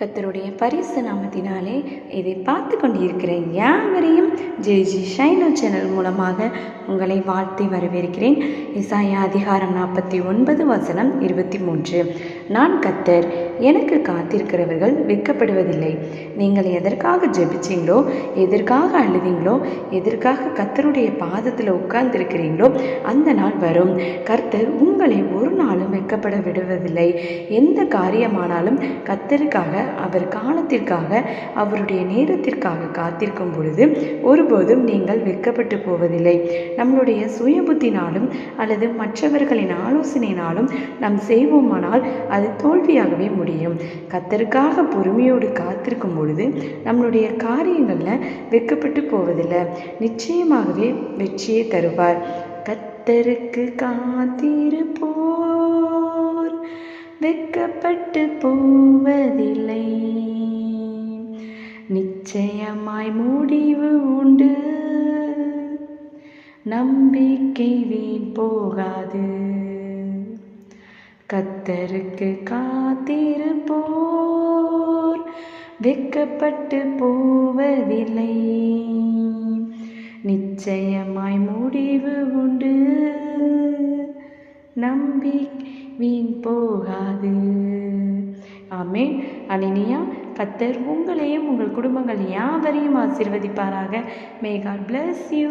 கத்தருடைய பரிசு நாமத்தினாலே இதை பார்த்து கொண்டிருக்கிற யாவரையும் ஜே ஜி ஷைனோ சேனல் மூலமாக உங்களை வாழ்த்தி வரவேற்கிறேன். இசாயா அதிகாரம் நாற்பத்தி ஒன்பது வசனம் இருபத்தி மூன்று. நான் கத்தர் எனக்கு காத்திருக்கிறவர்கள் வெட்கப்படுவதில்லை. நீங்கள் எதற்காக ஜெபிச்சீங்களோ எதற்காக அழுதீங்களோ எதற்காக கர்த்தருடைய பாதத்தில் உட்கார்ந்திருக்கிறீங்களோ அந்த நாள் வரும். கர்த்தர் உங்களை ஒரு நாளும் வெட்கப்பட விடுவதில்லை. எந்த காரியமானாலும் கத்தருக்காக அவர் காலத்திற்காக அவருடைய நேரத்திற்காக காத்திருக்கும் பொழுது ஒருபோதும் நீங்கள் வெட்கப்பட்டு போவதில்லை. நம்மளுடைய சுய புத்தினாலும் அல்லது மற்றவர்களின் ஆலோசனையினாலும் நாம் செய்வோமானால் அது தோல்வியாகவே முடியும். முடியும். கத்தருக்காக பொறுமையோடு காத்திருக்கும் பொழுது நம்மளுடைய காரியங்களில் வெட்கப்பட்டு போவதில்லை. நிச்சயமாகவே வெற்றியை தருவார். கத்தருக்கு காத்திருப்போர். வெட்கப்பட்டு போவதில்லை. நிச்சயமாய் முடிவு உண்டு. நம்பிக்கை வீண் போகாது. கத்தருக்கு காத்திருப்போர். வெக்கப்பட்டு போவதில்லை. நிச்சயமாய் முடிவு உண்டு. நம்பி வீண் போகாது. ஆமே அனினியா கத்தர் உங்களையும் உங்கள் குடும்பங்கள் யாவரையும் ஆசீர்வதிப்பாராக. May God bless you